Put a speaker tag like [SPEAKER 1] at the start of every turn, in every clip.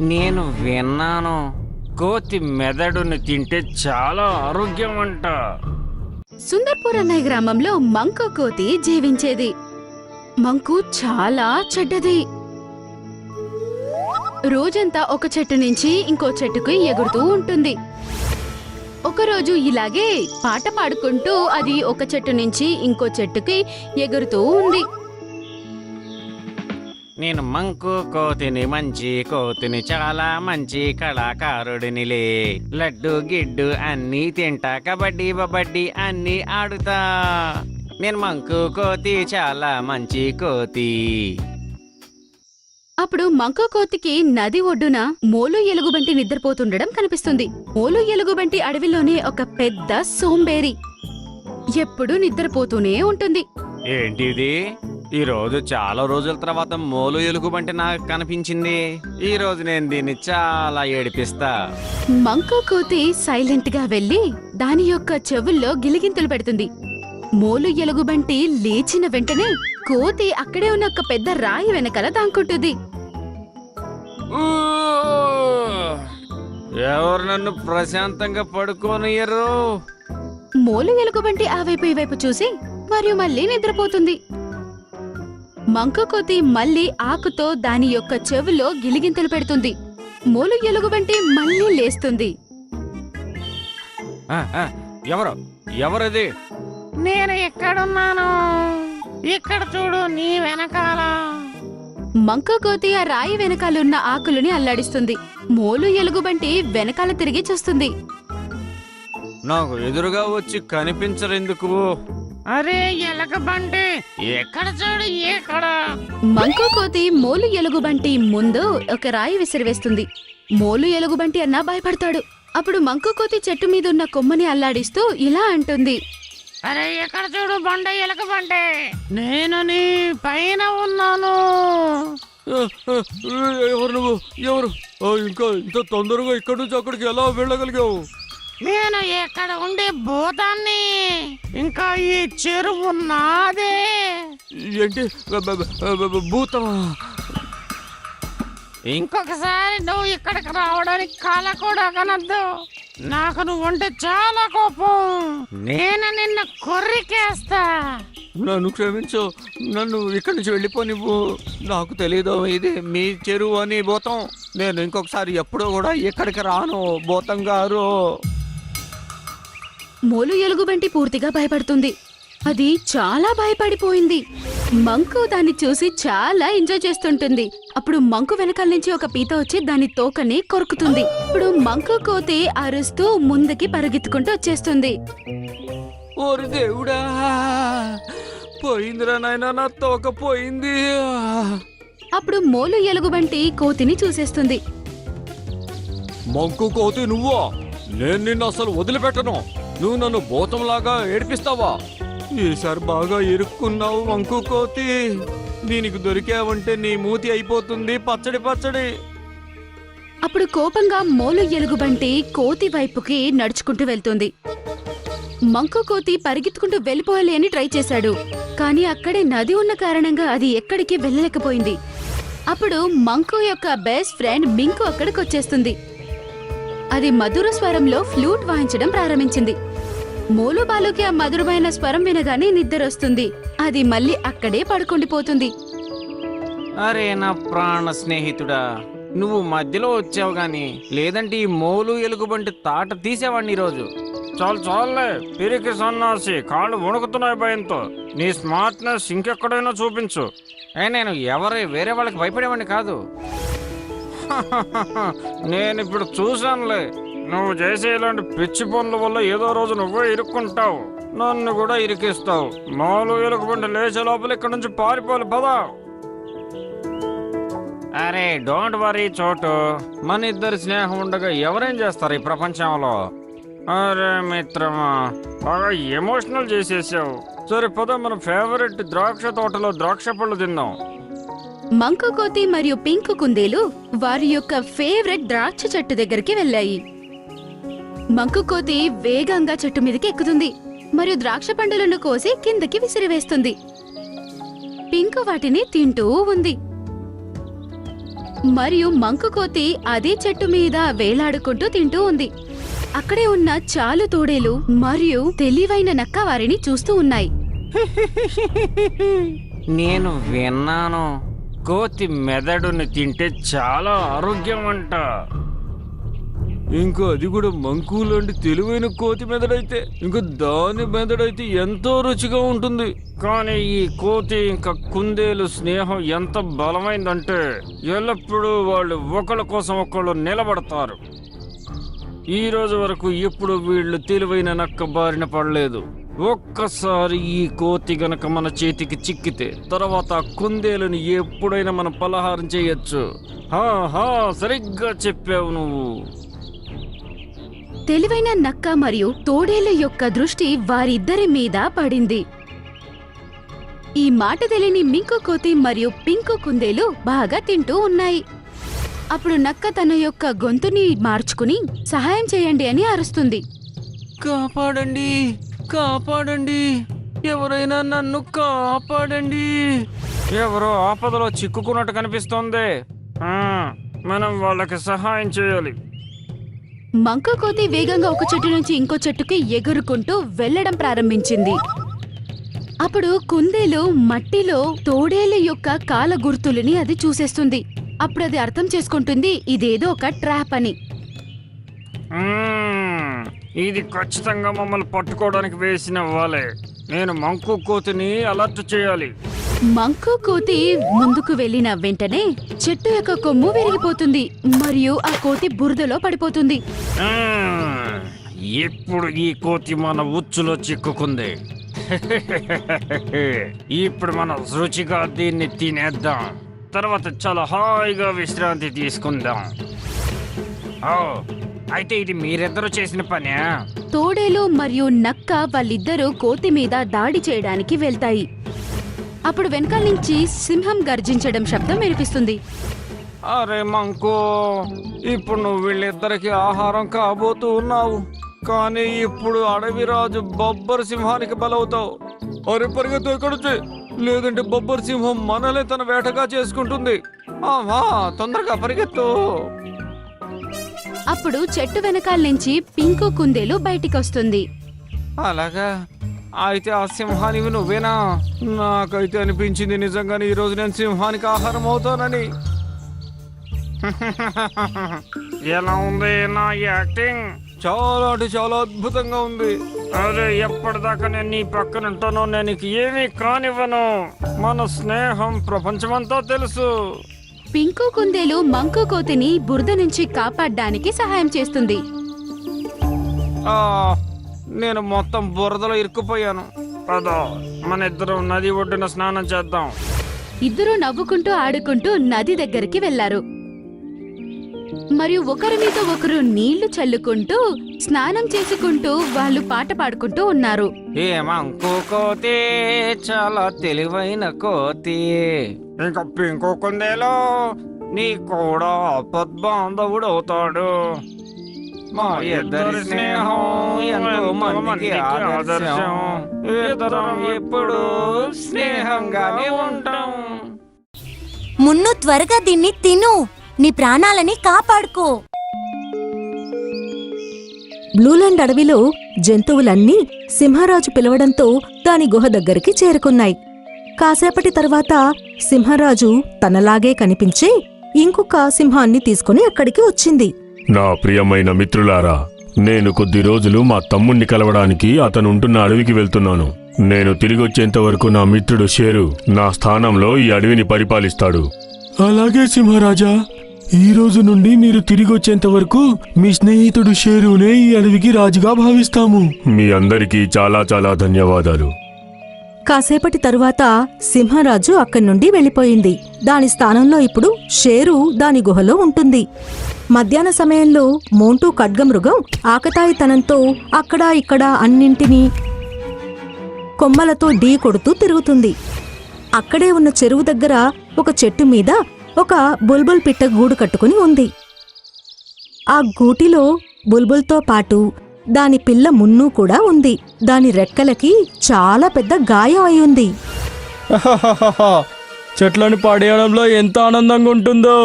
[SPEAKER 1] నేను విన్నాను. కోతి మెదడును తింటే చాలా ఆరోగ్యం అంట
[SPEAKER 2] సుందర్పూర్ అన్నయ్య గ్రామంలో మంకు కోతి జీవించేది. మంకు చాలా చెడ్డది. రోజంతా ఒక చెట్టు నుంచి ఇంకో చెట్టుకు ఎగురుతూ ఉంటుంది. ఒకరోజు ఇలాగే పాట పాడుకుంటూ అది ఒక చెట్టు నుంచి ఇంకో చెట్టుకి ఎగురుతూ ఉంది.
[SPEAKER 1] నేను మంకు కోతిని మంచి కోతిని చాలా మంచి కళాకారుడినిలే లడ్డు గిడ్డు అన్నీ తింటా కబడ్డీ బబడ్డీ అన్నీ ఆడుతా. నేను మంకు కోతి చాలా మంచి కోతి.
[SPEAKER 2] అప్పుడు మంకు కోతికి నది ఒడ్డున మోలు ఎలుగుబంటి నిద్రపోతుండడం కనిపిస్తుంది. మోలు ఎలుగుబంటి అడవిలోనే ఒక పెద్ద సోంబేరి. ఎప్పుడూ నిద్రపోతూనే ఉంటుంది.
[SPEAKER 1] ఏంటిది? ఈ రోజు చాలా రోజుల తర్వాత మోలు ఎలుగుబంటి నాకు కనిపించింది. ఈ రోజు నేను దీన్ని చాలా ఏడిపిస్తా.
[SPEAKER 2] మంకు కోతి సైలెంట్గా వెళ్ళి దాని యొక్క చెవుల్లో గిలిగింతలు పెడుతుంది. మోలు ఎలుగుబంటి లేచిన వెంటనే కోతి అక్కడే ఉన్న ఒక పెద్ద రాయి వెనకాల దాంకుంటుంది!
[SPEAKER 1] ఎవరు నన్ను ప్రశాంతంగా పడుకోనియరు
[SPEAKER 2] మోలు ఎలుగుబంటి ఆ వైపు ఈ వైపు చూసి మరియు మళ్ళీ నిద్రపోతుంది. మంకు కోతి మళ్ళీ ఆకుతో దాని యొక్క చెవులో గిలిగింతలు పెడుతుంది. మోలు ఎలుగుబంటి మళ్ళీ లేస్తుంది.
[SPEAKER 1] ఆ, ఆ, ఎవరు? ఎవరది?
[SPEAKER 3] నేను ఎక్కడున్నాను ఇక్కడ చూడు నీ వెనకాల.
[SPEAKER 2] మంకు కోతి ఆ రాయి వెనకాలున్న ఆకులని అల్లాడిస్తుంది. మోలు ఎలుగుబంటి వెనకాల తిరిగి చూస్తుంది.
[SPEAKER 1] నాకు ఎదురుగా వచ్చి కనిపించరెందుకు?
[SPEAKER 3] అరే ఎలక బండి. ఎక్కడ చూడు ఎక్కడ?
[SPEAKER 2] మంకు కోతి మోలు ఎలుగుబంటి ముందు ఒక రాయి విసిరివేస్తుంది. మోలు ఎలుగుబంటి అన్నా భయపడతాడు. అప్పుడు మంకు కోతి చెట్టు మీద ఉన్న కొమ్మని అల్లాడిస్తూ ఇలా అంటుంది.
[SPEAKER 3] అరే ఎక్కడ చూడు బండ ఎలక బండి. నేను నీ పైన ఉన్నాను.
[SPEAKER 4] ఎవరు నువ్వు? ఎవరు? ఇంకా ఇంత తొందరగా ఇక్కడి నుంచి అక్కడికి ఎలా వెళ్ళగలిగావు?
[SPEAKER 3] నేను ఎక్కడ ఉండే భూతాన్ని? ఇంకా ఈ చెరువు నాదే.
[SPEAKER 4] ఏంటి? భూతమా
[SPEAKER 3] ఇంకొకసారి నువ్వు ఇక్కడికి రావడానికి కల కూడా కనద్దు. నాకు నువ్వు ఉంటే చాలా కోపం. నేను నిన్ను కొర్రికేస్తా.
[SPEAKER 4] నన్ను క్షమించు. నన్ను ఇక్కడి నుంచి వెళ్ళిపో నువ్వు. నాకు తెలియదు ఇది మీ చెరువు అని భూతం. నేను ఇంకొకసారి ఎప్పుడూ కూడా ఇక్కడికి రాను భూతం గారు.
[SPEAKER 2] మోలు ఎలుగుబంటి పూర్తిగా భయపడుతుంది. అది చాలా భయపడిపోయింది. మంకు దాన్ని చూసి చాలా ఎంజాయ్ చేస్తుంటుంది. అప్పుడు మంకు వెనకాల నుంచి ఒక పీత వచ్చి దాని తోకని కొరుకుతుంది. ఇప్పుడు మంకు కోతి అరుస్తూ ముందుకి పరిగెత్తుకుంటూ వచ్చేస్తుంది.
[SPEAKER 4] ఓరి దేవుడా పోయిందిరా నాయనా నా తోక పోయింది.
[SPEAKER 2] అప్పుడు మోలు ఎలుగుబంటి కోతిని చూసేస్తుంది.
[SPEAKER 4] మంకు కోతి నువ్వా? నేను నిన్ను అసలు వదిలిపెట్టను. నువ్వు నన్ను భూతంలాగా ఏడిపిస్తావా? ఈసారి బాగా ఇరుక్కున్నావు మంకు కోతి. దీనికి దొరికావంటే నీ మూతి అయిపోతుంది పచ్చడి పచ్చడి.
[SPEAKER 2] అప్పుడు కోపంగా మోలు ఎలుగుబంటి కోతి వైపుకి నడుచుకుంటూ వెళ్తుంది. మంకు కోతి పరిగెత్తుకుంటూ వెళ్ళిపోవాలి అని ట్రై చేశాడు. కానీ అక్కడే నది ఉన్న కారణంగా అది ఎక్కడికి వెళ్ళలేకపోయింది. అప్పుడు మంకు యొక్క బెస్ట్ ఫ్రెండ్ మింకు అక్కడికి వచ్చేస్తుంది అది మధుర స్వరంలో ఫ్లూట్ వాయించడం ప్రారంభించింది. మూలుబాలుకి ఆ మధురమైన స్వరం వినగానే నిద్రొస్తుంది అది మళ్ళీ అక్కడే పడుకుండిపోతుంది.
[SPEAKER 1] అరే నా ప్రాణ స్నేహితుడా నువ్వు మధ్యలో వచ్చావు గాని లేదంటే ఈ మోలు ఎలుగుబంటి తాట తీసేవాడిని ఈరోజు. చాలు చాలులే పిరికి సన్నాసి కాళ్ళు వణుకుతున్నాయి భయంతో. నీ స్మార్ట్నెస్ ఇంకెక్కడైనా చూపించు. ఏ నేను ఎవరి వేరే వాళ్ళకి భయపడేవాడిని కాదు. నేను ఇప్పుడు చూశానులే. నువ్వు చేసే ఇలాంటి పిచ్చి పనుల వల్ల ఏదో రోజు నువ్వే ఇరుక్కుంటావు. నన్ను కూడా ఇరికిస్తావు. మాలు ఎలుగుబంటి లేచే లోపల ఇక్కడ నుంచి పారిపోవాలి పదా. అరే డోంట్ వరీ చోటు. మన ఇద్దరి స్నేహం ఉండగా ఎవరేం చేస్తారు ఈ ప్రపంచంలో? అరే మిత్రమా బాగా ఎమోషనల్ చేసేసావు. సరే పద మన ఫేవరెట్ ద్రాక్ష తోటలో ద్రాక్ష పళ్ళు తిందాం.
[SPEAKER 2] మంకు కోతి మరియు పింక్ కుందేలు వారి యొక్క ఫేవరెట్ ద్రాక్ష చెట్టు దగ్గరికి వెళ్ళాయి. మంకు కోతి వేగంగా చెట్టు మీదకి ఎక్కుతుంది మరియు ద్రాక్ష పండులను కోసి కిందకి విసిరివేస్తుంది. పింక్ వాటిని తింటూ ఉంది. మరియు మంకుకోతి అదే చెట్టు మీద వేలాడుకుంటూ తింటూ ఉంది. అక్కడే ఉన్న చాలు తోడేలు మరియు తెలివైన నక్క వారిని చూస్తూ ఉన్నాయి.
[SPEAKER 1] నేను విన్నాను. కోతి మెదడుని తింటే చాలా ఆరోగ్యం అంట
[SPEAKER 4] ఇంకా అది కూడా మంకు లాంటి తెలివైన కోతి మెదడైతే ఇంకా దాని మెదడైతే ఎంతో రుచిగా ఉంటుంది.
[SPEAKER 1] కానీ ఈ కోతి ఇంకా కుందేలు స్నేహం ఎంత బలమైందంటే ఎల్లప్పుడూ వాళ్ళు ఒకళ్ళ కోసం ఒకళ్ళు నిలబడతారు. ఈ రోజు వరకు ఎప్పుడు వీళ్ళు తెలివైన నక్క బారిన పడలేదు. ఒక్కసారి ఈ కోతి గనక మన చేతికి చిక్కితే తర్వాత కుందేలుని ఎప్పుడైనా మనం పలహారం చేయొచ్చు. హా హా సరిగ్గా చెప్పావు నువ్వు.
[SPEAKER 2] తెలివైన నక్క మరియు తోడేళ్ళ యొక్క దృష్టి వారిద్దరి మీద పడింది. ఈ మాట తెలియని మింకు కోతి మరియు పింకు కుందేలు బాగా తింటూ ఉన్నాయి. అప్పుడు నక్క తన యొక్క గొంతుని మార్చుకుని సహాయం చేయండి అని అరుస్తుంది.
[SPEAKER 1] కాపాడండి కాపాడండి. ఎవరైనా నన్ను కాపాడండి. ఎవరో ఆపదలో చిక్కుకున్నట్టు కనిపిస్తోంది. మనం వాళ్ళకి సహాయం చేయాలి.
[SPEAKER 2] మంక కోతి వేగంగా ఒక చెట్టు నుంచి ఇంకో చెట్టుకి ఎగురుకుంటూ వెళ్ళడం ప్రారంభించింది. అప్పుడు కుందేలు మట్టిలో తోడేలు యొక్క కాల గుర్తులని అది చూసేస్తుంది. అప్పుడు అది అర్థం చేసుకుంటుంది ఇదేదో ఒక ట్రాప్ అని.
[SPEAKER 1] ఇది ఖచ్చితంగా మమ్మల్ని పట్టుకోవడానికి వేసిన వాళ్ళే. నేను మంకు కోతిని అలర్ట్ చేయాలి.
[SPEAKER 2] మంకు కోతి ముందుకు వెళ్ళిన వెంటనే చెట్టు యొక్క కొమ్ము విరిగిపోతుంది మరియు ఆ కోతి బురదలో పడిపోతుంది.
[SPEAKER 1] ఇప్పుడు ఈ కోతి మన ఉచ్చులో చిక్కుకుంది. ఇప్పుడు మనం రుచిగా దీన్ని తినేద్దాం. తర్వాత చాలా హాయిగా విశ్రాంతి తీసుకుందాం. ఓ అయితే ఇది మీరిద్దరూ చేసిన పనే?
[SPEAKER 2] తోడేలు మరియు నక్క వాళ్ళిద్దరూ కోతి మీద దాడి చేయడానికి వెళ్తాయి. అప్పుడు వెనకాల నుంచి సింహం గర్జించడం శబ్దం వినిపిస్తుంది.
[SPEAKER 1] అరే మంకు ఇప్పుడు నువ్వు వీళ్ళిద్దరికి ఆహారం కాబోతూ ఉన్నావు. కానీ ఇప్పుడు అడవి రాజు బొబ్బర్ సింహానికి బలవుతావు.
[SPEAKER 4] అరే పరిగెత్తు ఎక్కడి నుంచి? లేదంటే బొబ్బర్ సింహం మనలే తన వేటగా చేసుకుంటుంది.
[SPEAKER 1] ఆహా తొందరగా పరిగెత్తు.
[SPEAKER 2] అప్పుడు చెట్టు వెనకాల నుంచి పింకు కుందేలు బయటికొస్తుంది.
[SPEAKER 1] అలాగా? అయితే ఆ సింహానివి నువ్వేనా?
[SPEAKER 4] నాకైతే అనిపించింది నిజంగానే ఈ రోజు నేను సింహానికి ఆహారం అవుతానని.
[SPEAKER 1] ఎలా ఉంది నా యాక్టింగ్?
[SPEAKER 4] చాలా అంటే చాలా అద్భుతంగా ఉంది.
[SPEAKER 1] అరే ఎప్పటిదాకా నేను నీ పక్కన ఉంటానో నేను ఏమీ కానివ్వను. మన స్నేహం ప్రపంచమంతా తెలుసు.
[SPEAKER 2] పింకు కుందేలు మంకు కోతిని బురద నుంచి కాపాడ్డానికి సహాయం చేస్తుంది.
[SPEAKER 1] ఆ నేను మొత్తం బురదలో ఇరుక్కుపోయాను. పద మన ఇద్దరం నది ఒడ్డున స్నానం చేద్దాం.
[SPEAKER 2] ఇద్దరూ నవ్వుకుంటూ ఆడుకుంటూ నది దగ్గరికి వెళ్ళారు మరియు ఒకరి మీద ఒకరు నీళ్ళు చల్లుకుంటూ స్నానం చేసుకుంటూ వాళ్ళు పాట పాడుకుంటూ ఉన్నారు.
[SPEAKER 1] ఏమంకో కోతి చాలా తెలివైన కోతి. ఇంకా పింకు కుందేలో నీ కూడా ఆపద్బాంధవుడు అవుతాడు మా ఇద్దరి స్నేహం ఎంతో మందికి ఆదర్శం ఇద్దరం ఎప్పుడు స్నేహంగానే ఉంటాం.
[SPEAKER 5] మున్ను త్వరగా దీన్ని తిను నీ ప్రాణాలని కాపాడుకో.
[SPEAKER 6] బ్లూలాండ్ అడవిలో జంతువులన్నీ సింహరాజు పిలవడంతో దాని గుహ దగ్గరికి చేరుకున్నాయి. కాసేపటి తర్వాత సింహరాజు తనలాగే కనిపించే ఇంకొక సింహాన్ని తీసుకుని అక్కడికి వచ్చింది.
[SPEAKER 7] నా ప్రియమైన మిత్రులారా నేను కొద్ది రోజులు మా తమ్ముణ్ణి కలవడానికి అతను ఉంటున్న అడవికి వెళ్తున్నాను. నేను తిరిగి వచ్చేంత వరకు నా మిత్రుడు షేరు నా స్థానంలో ఈ అడవిని పరిపాలిస్తాడు. అలాగే సింహరాజా ఈ రోజు నుండి మీరు తిరిగి వచ్చేంత వరకు మీ స్నేహితుడు షేరునే ఈ అడవికి రాజుగా భావిస్తాము. మీ అందరికీ చాలా చాలా ధన్యవాదాలు.
[SPEAKER 6] కాసేపటి తరువాత సింహరాజు అక్కడి నుండి వెళ్ళిపోయింది. దాని స్థానంలో ఇప్పుడు షేరు దాని గుహలో ఉంటుంది. మధ్యాహ్న సమయంలో మోంటూ ఖడ్గమృగం ఆకతాయితనంతో అక్కడా ఇక్కడ అన్నింటినీ కొమ్మలతో ఢీ కొడుతూ తిరుగుతుంది. అక్కడే ఉన్న చెరువు దగ్గర ఒక చెట్టు మీద ఒక బుల్బుల్ పిట్ట గూడు కట్టుకుని ఉంది. ఆ గూటిలో బుల్బుల్తో పాటు దాని పిల్ల మున్ను కూడా ఉంది. దాని రెక్కలకి చాలా పెద్ద గాయం అయి ఉంది.
[SPEAKER 8] చెట్లను పడేయడంలో ఎంత ఆనందంగా ఉంటుందో.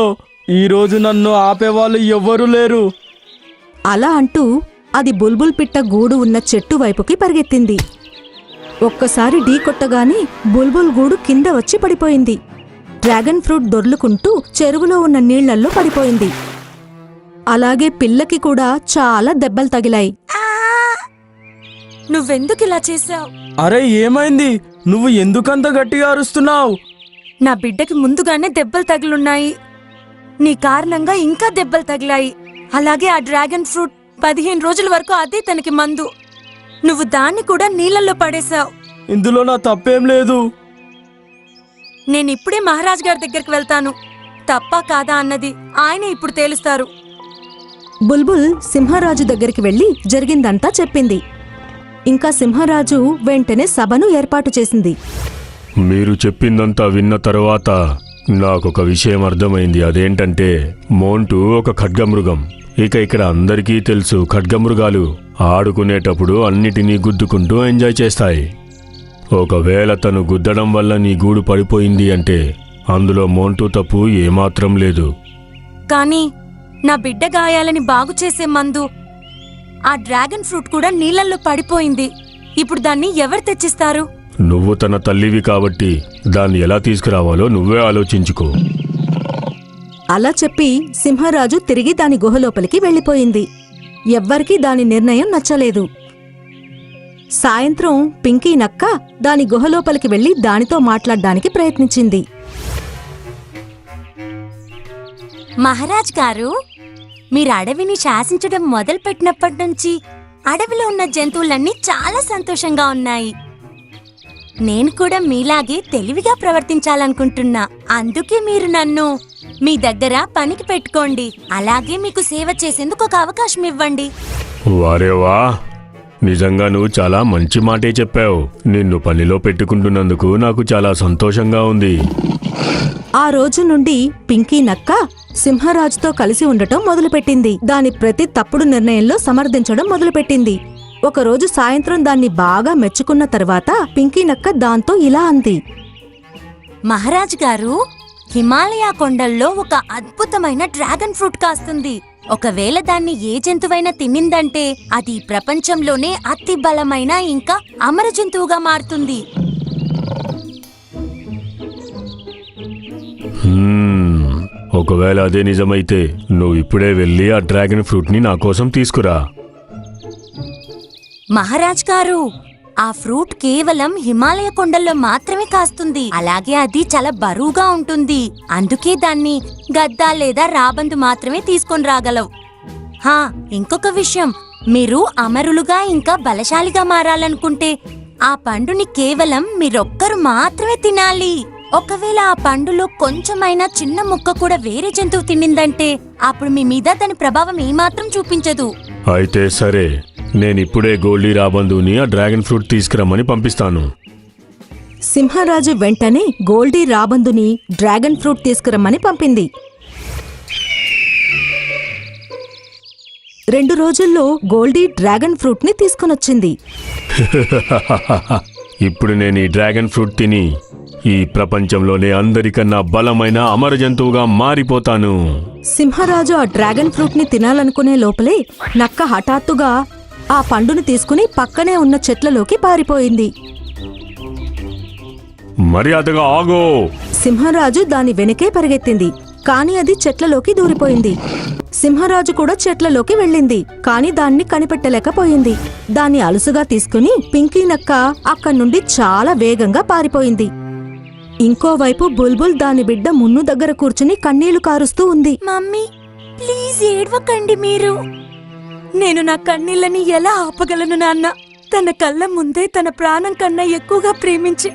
[SPEAKER 8] ఈరోజు నన్ను ఆపేవాళ్ళు ఎవ్వరూ లేరు.
[SPEAKER 6] అలా అంటూ అది బుల్బుల్ పిట్ట గూడు ఉన్న చెట్టు వైపుకి పరిగెత్తింది. ఒక్కసారి ఢీ కొట్టగానే బుల్బుల్ గూడు కింద వచ్చి పడిపోయింది. డ్రాగన్ ఫ్రూట్ దొర్లుకుంటూ చెరువులో ఉన్న నీళ్ళల్లో పడిపోయింది. అలాగే పిల్లకి కూడా చాలా దెబ్బలు తగిలాయి.
[SPEAKER 5] నువ్వెందుకు ఇలా చేశావు?
[SPEAKER 8] అరే ఏమైంది? నువ్వు ఎందుకంత గట్టిగా అరుస్తున్నావు?
[SPEAKER 5] నా బిడ్డకి ముందుగానే దెబ్బలు తగిలున్నాయి. నీ కారణంగా ఇంకా దెబ్బలు తగిలాయి. అలాగే ఆ డ్రాగన్ ఫ్రూట్ పదిహేను రోజుల వరకు అదే తనకి మందు. నువ్వు దాన్ని కూడా నీళ్ళల్లో పడేశావు.
[SPEAKER 8] ఇందులో నా తప్పేం లేదు.
[SPEAKER 5] నేను ఇప్పుడే మహారాజ్ గారి దగ్గరికి వెళ్తాను. తప్పా కాదా అన్నది ఆయన ఇప్పుడు తేలుస్తారు.
[SPEAKER 6] బుల్బుల్ సింహరాజు దగ్గరికి వెళ్ళి జరిగిందంతా చెప్పింది. ఇంకా సింహరాజు వెంటనే సభను ఏర్పాటు చేసింది.
[SPEAKER 7] మీరు చెప్పిందంతా విన్న తరువాత నాకొక విషయం అర్థమైంది. అదేంటంటే మోంటు ఒక ఖడ్గమృగం. ఇక ఇక్కడ అందరికీ తెలుసు ఖడ్గమృగాలు ఆడుకునేటప్పుడు అన్నిటినీ గుద్దుకుంటూ ఎంజాయ్ చేస్తాయి. ఒకవేళ తను గుద్దడం వల్ల నీ గూడు పడిపోయింది అంటే అందులో మోంటు తప్పు ఏమాత్రం లేదు.
[SPEAKER 5] కానీ నా బిడ్డ గాయాలని బాగు చేసే మందు. ఆ డ్రాగన్ ఫ్రూట్ కూడా నీళ్ళల్లో పడిపోయింది. ఇప్పుడు దాన్ని ఎవరు తెచ్చిస్తారు?
[SPEAKER 7] నువ్వు తన తల్లివి కాబట్టి దాన్ని ఎలా తీసుకురావాలో నువ్వే ఆలోచించుకో.
[SPEAKER 6] అలా చెప్పి సింహరాజు తిరిగి దాని గుహలోపలికి వెళ్ళిపోయింది. ఎవ్వరికీ దాని నిర్ణయం నచ్చలేదు. సాయంత్రం పింకీ నక్క దాని గుహలోపలికి వెళ్ళి దానితో మాట్లాడ్డానికి ప్రయత్నించింది.
[SPEAKER 5] మహారాజ్ గారు మీరు అడవిని శాసించడం మొదలుపెట్టినప్పటి నుంచి అడవిలో ఉన్న జంతువులన్నీ చాలా సంతోషంగా ఉన్నాయి. నేను కూడా మీలాగే తెలివిగా ప్రవర్తించాలనుకుంటున్నా. అందుకే మీరు నన్ను మీ దగ్గర పనికి పెట్టుకోండి. అలాగే మీకు సేవ చేసేందుకు ఒక అవకాశం ఇవ్వండి.
[SPEAKER 7] వారేవా? నిజంగా నువ్వు చాలా మంచి మాటే చెప్పావు. నిన్ను పనిలో పెట్టుకుంటున్నందుకు నాకు చాలా సంతోషంగా ఉంది.
[SPEAKER 6] ఆ రోజు నుండి పింకీ నక్క సింహరాజుతో కలిసి ఉండటం మొదలుపెట్టింది. దాని ప్రతి తప్పుడు నిర్ణయంలో సమర్థించడం మొదలుపెట్టింది. ఒకరోజు సాయంత్రం దాన్ని బాగా మెచ్చుకున్న తర్వాత పింకీ నక్క దాంతో ఇలా అంది.
[SPEAKER 5] మహారాజ్ గారు హిమాలయ కొండల్లో ఒక అద్భుతమైన డ్రాగన్ ఫ్రూట్ కాస్తుంది. ఒకవేళ దాన్ని ఏ జంతువైనా తినిందంటే అది ప్రపంచంలోనే అతి బలమైన ఇంకా అమర జంతువుగా మారుతుంది.
[SPEAKER 7] ఒకవేళ అదే నిజమైతే నువ్వు ఇప్పుడే వెళ్ళి ఆ డ్రాగన్ ఫ్రూట్ని నా కోసం తీసుకురా.
[SPEAKER 5] మహారాజ్ గారు ఆ ఫ్రూట్ కేవలం హిమాలయ కొండల్లో మాత్రమే కాస్తుంది. అలాగే అది చాలా బరువుగా ఉంటుంది. అందుకే దాన్ని గద్ద లేదా రాబందు మాత్రమే తీసుకొని రాగలవు. హా ఇంకొక విషయం. మీరు అమరులుగా ఇంకా బలశాలిగా మారాలనుకుంటే ఆ పండుని కేవలం మీరొక్కరు మాత్రమే తినాలి. ఒకవేళ ఆ పండులో కొంచెమైనా చిన్న ముక్క కూడా వేరే జంతువు తిన్నిందంటే అప్పుడు మీ మీద దాని ప్రభావం ఏమాత్రం చూపించదు.
[SPEAKER 7] అయితే సరే. నేనిప్పుడే గోల్డీ రాబందుని ఆ డ్రాగన్ ఫ్రూట్ తీసుకురమ్మని పంపిస్తాను.
[SPEAKER 6] సింహరాజు వెంటనే గోల్డీ రాబందుని డ్రాగన్ ఫ్రూట్ తీసుకురమ్మని పంపింది. రెండు రోజుల్లో గోల్డీ డ్రాగన్ ఫ్రూట్ని తీసుకొనొచ్చింది.
[SPEAKER 7] ఇప్పుడు నేను ఈ డ్రాగన్ ఫ్రూట్ తిని ఈ ప్రపంచంలోనే అందరికన్నా బలమైన అమర జంతువుగా మారిపోతాను.
[SPEAKER 6] సింహరాజు ఆ డ్రాగన్ ఫ్రూట్ని తినాలనుకునే లోపలే నక్క హఠాత్తుగా ఆ పండుని తీసుకుని పక్కనే ఉన్న చెట్లలోకి పారిపోయింది.
[SPEAKER 7] మర్యాదగా ఆగో.
[SPEAKER 6] సింహరాజు దాని వెనకే పరిగెత్తింది. కాని అది చెట్లలోకి దూరిపోయింది. సింహరాజు కూడా చెట్లలోకి వెళ్ళింది. కాని దాన్ని కనిపెట్టలేకపోయింది. దాన్ని అలుసుగా తీసుకుని పింకీ నక్క అక్కడి నుండి చాలా వేగంగా పారిపోయింది. ఇంకోవైపు బుల్బుల్ దాని బిడ్డ మున్ను దగ్గర కూర్చుని కన్నీళ్ళు కారుస్తూ ఉంది.
[SPEAKER 5] మమ్మీ ప్లీజ్ ఏడవకండి మీరు. నేను నా కన్నీళ్ళని ఎలా ఆపగలను నాన్న? తన కళ్ళ ముందే తన ప్రాణం కన్నా ఎక్కువగా ప్రేమించి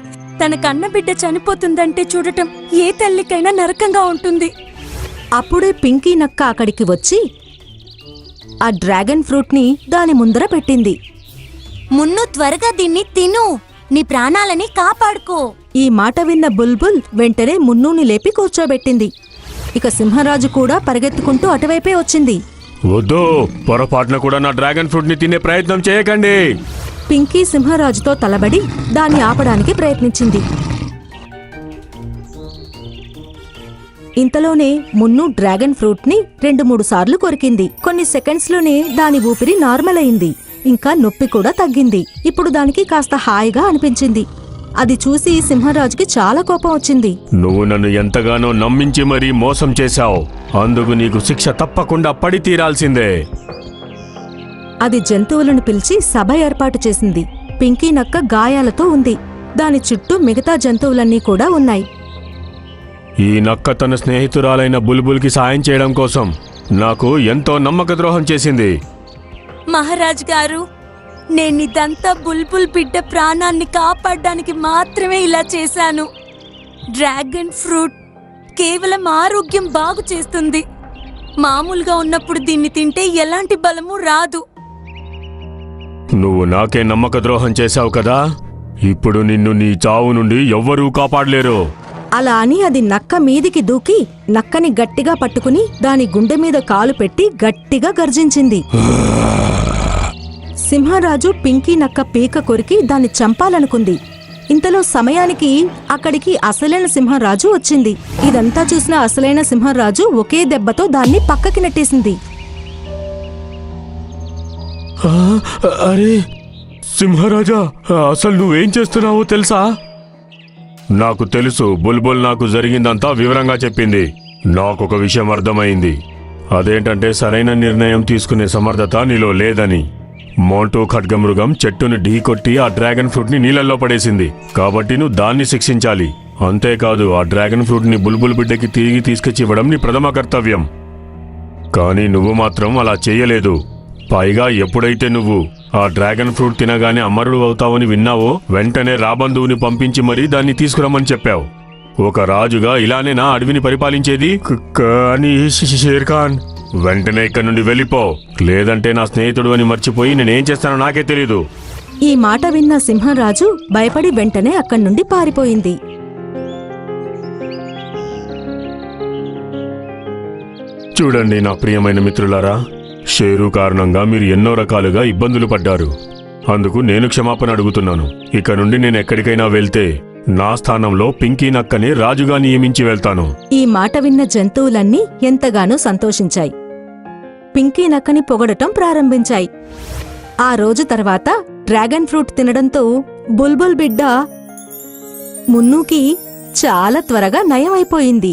[SPEAKER 5] తన కన్న బిడ్డ చనిపోతుందంటే చూడటం ఏ తల్లికైనా నరకంగా ఉంటుంది.
[SPEAKER 6] అప్పుడే పింకీ నక్క అక్కడికి వచ్చి ఆ డ్రాగన్ ఫ్రూట్ని దాని ముందర పెట్టింది.
[SPEAKER 5] మున్ను త్వరగా దీన్ని తిను. నీ ప్రాణాలని కాపాడుకో.
[SPEAKER 6] ఈ మాట విన్న బుల్బుల్ వెంటనే మున్నూని లేపి కూర్చోబెట్టింది. ఇక సింహరాజు కూడా పరిగెత్తుకుంటూ అటువైపే వచ్చింది.
[SPEAKER 7] వద్దు పొరపాటున కూడా నా డ్రాగన్ ఫ్రూట్ని తినే ప్రయత్నం చేయకండి.
[SPEAKER 6] పింకీ సింహరాజుతో తలబడి దాన్ని ఆపడానికి ప్రయత్నించింది. ఇంతలోనే మున్ను డ్రాగన్ ఫ్రూట్ని రెండు మూడు సార్లు కొరికింది. కొన్ని సెకండ్స్లోనే దాని ఊపిరి నార్మల్ అయింది. ఇంకా నొప్పి కూడా తగ్గింది. ఇప్పుడు దానికి కాస్త హాయిగా అనిపించింది. అది చూసి సింహరాజుకి చాలా కోపం వచ్చింది.
[SPEAKER 7] నువ్వు నన్ను ఎంతగానో నమ్మించి మరీ మోసం చేశావు. అందుకు నీకు శిక్ష తప్పకుండా పడి తీరాల్సిందే.
[SPEAKER 6] అది జంతువులను పిలిచి సభ ఏర్పాటు చేసింది. పింకీ నక్క గాయాలతో ఉంది. దాని చుట్టూ మిగతా జంతువులన్నీ కూడా ఉన్నాయి.
[SPEAKER 7] ఈ నక్క తన స్నేహితురాలైన బుల్బుల్కి సాయం చేయడం కోసం నాకు ఎంతో నమ్మక ద్రోహం చేసింది.
[SPEAKER 5] మహారాజ్ గారు నేనిదంతా బుల్బుల్ బిడ్డ ప్రాణాన్ని కాపాడడానికి మాత్రమే ఇలా చేశాను. డ్రాగన్ ఫ్రూట్ కేవలం ఆరోగ్యం బాగు చేస్తుంది. మామూలుగా ఉన్నప్పుడు దీన్ని తింటే ఎలాంటి బలము రాదు.
[SPEAKER 7] నువ్వు నాకే నమ్మక ద్రోహం చేశావు కదా? ఇప్పుడు నిన్ను నీ చావు నుండి ఎవ్వరూ కాపాడలేరు.
[SPEAKER 6] అలా అని అది నక్క మీదికి దూకి నక్కని గట్టిగా పట్టుకుని దాని గుండె మీద కాలు పెట్టి గట్టిగా గర్జించింది. సింహరాజు పింకీ నక్క పీక కొరికి దాన్ని చంపాలనుకుంది. ఇంతలో సమయానికి అక్కడికి అసలైన సింహరాజు వచ్చింది. ఇదంతా చూసిన అసలైన సింహరాజు ఒకే దెబ్బతో దాన్ని పక్కకి నెట్టేసింది.
[SPEAKER 7] అరే సింహరాజా అసలు నువ్వేం చేస్తున్నావో తెలుసా? నాకు తెలుసు బుల్బుల్ నాకు జరిగిందంతా వివరంగా చెప్పింది. నాకొక విషయం అర్థమైంది. అదేంటంటే సరైన నిర్ణయం తీసుకునే సమర్థత నీలో లేదని. మోంటో ఖడ్గమృగం చెట్టును ఢీకొట్టి ఆ డ్రాగన్ ఫ్రూట్ని నీళ్ళల్లో పడేసింది. కాబట్టి నువ్వు దాన్ని శిక్షించాలి. అంతేకాదు ఆ డ్రాగన్ ఫ్రూట్ని బుల్బుల్ బిడ్డకి తిరిగి తీసుకొచ్చి ఇవ్వడం నీ ప్రథమ కర్తవ్యం. కానీ నువ్వు మాత్రం అలా చేయలేదు. పైగా ఎప్పుడైతే నువ్వు ఆ డ్రాగన్ ఫ్రూట్ తినగానే అమరుడు అవుతావని విన్నావో వెంటనే రాబంధువుని పంపించి మరీ దాన్ని తీసుకురమ్మని చెప్పావు. ఒక రాజుగా ఇలానే నా అడవిని పరిపాలించేది? కానీ షేర్ఖాన్ వెంటనే ఇక్కడి నుండి వెళ్ళిపో. లేదంటే నా స్నేహితుడు అని మర్చిపోయి నేనేం చేస్తానో నాకే తెలీదు.
[SPEAKER 6] ఈ మాట విన్న సింహరాజు భయపడి వెంటనే అక్కడి నుండి పారిపోయింది.
[SPEAKER 7] చూడండి నా ప్రియమైన మిత్రులారా షేరు కారణంగా మీరు ఎన్నో రకాలుగా ఇబ్బందులు పడ్డారు. అందుకు నేను క్షమాపణ అడుగుతున్నాను. ఇక నుండి నేను ఎక్కడికైనా వెళ్తే నా స్థానంలో పింకీ నక్కని రాజుగా నియమించి వెళ్తాను.
[SPEAKER 6] ఈ మాట విన్న జంతువులన్నీ ఎంతగానో సంతోషించాయి. పింకీ నక్కని పొగడటం ప్రారంభించాయి. ఆ రోజు తర్వాత డ్రాగన్ ఫ్రూట్ తినడంతో బుల్బుల్ బిడ్డ మున్నుకి చాలా త్వరగా నయమైపోయింది.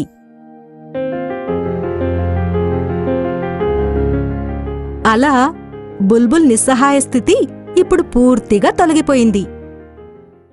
[SPEAKER 6] అలా బుల్బుల్ నిస్సహాయ స్థితి ఇప్పుడు పూర్తిగా తొలగిపోయింది.